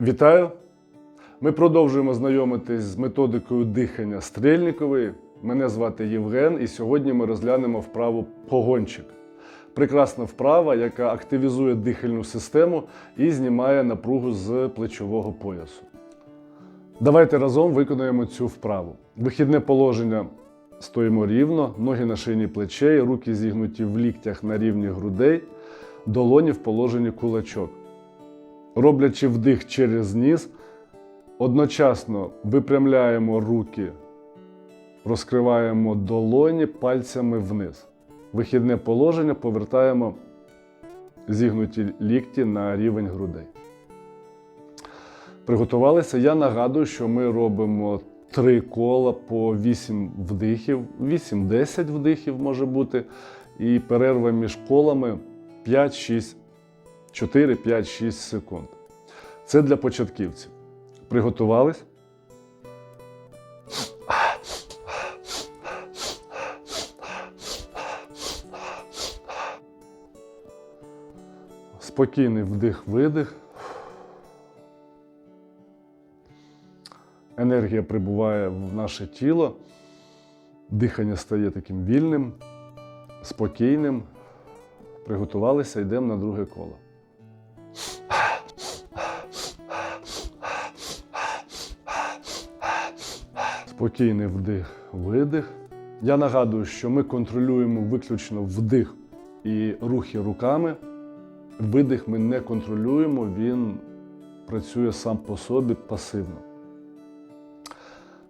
Вітаю! Ми продовжуємо знайомитись з методикою дихання стрільникової. Мене звати Євген, і сьогодні ми розглянемо вправу погончик. Прекрасна вправа, яка активізує дихальну систему і знімає напругу з плечового поясу. Давайте разом виконаємо цю вправу. Вихідне положення стоїмо рівно, ноги на шиї плечей, руки зігнуті в ліктях на рівні грудей, долоні в положенні кулачок. Роблячи вдих через ніс, одночасно випрямляємо руки, розкриваємо долоні пальцями вниз. Вихідне положення повертаємо зігнуті лікті на рівень грудей. Приготувалися. Я нагадую, що ми робимо три кола по 8 вдихів, 8-10 вдихів може бути, і перерва між колами 5-6, 4-5-6 секунд. Це для початківців. Приготувались? Спокійний вдих-видих. Енергія прибуває в наше тіло, дихання стає таким вільним, спокійним. Приготувалися, йдемо на друге коло. Спокійний вдих, видих. Я нагадую, що ми контролюємо виключно вдих і рухи руками. Видих ми не контролюємо, він працює сам по собі пасивно.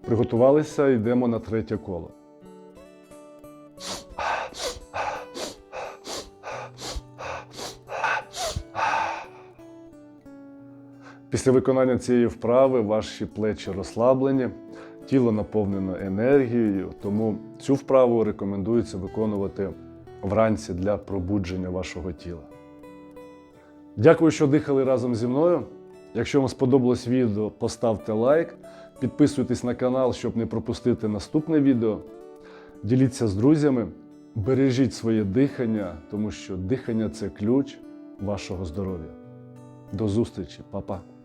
Приготувалися, йдемо на третє коло. Після виконання цієї вправи ваші плечі розслаблені, тіло наповнено енергією, тому цю вправу рекомендується виконувати вранці для пробудження вашого тіла. Дякую, що дихали разом зі мною. Якщо вам сподобалось відео, поставте лайк, підписуйтесь на канал, щоб не пропустити наступне відео. Діліться з друзями, бережіть своє дихання, тому що дихання це ключ вашого здоров'я. До зустрічі, Па-па!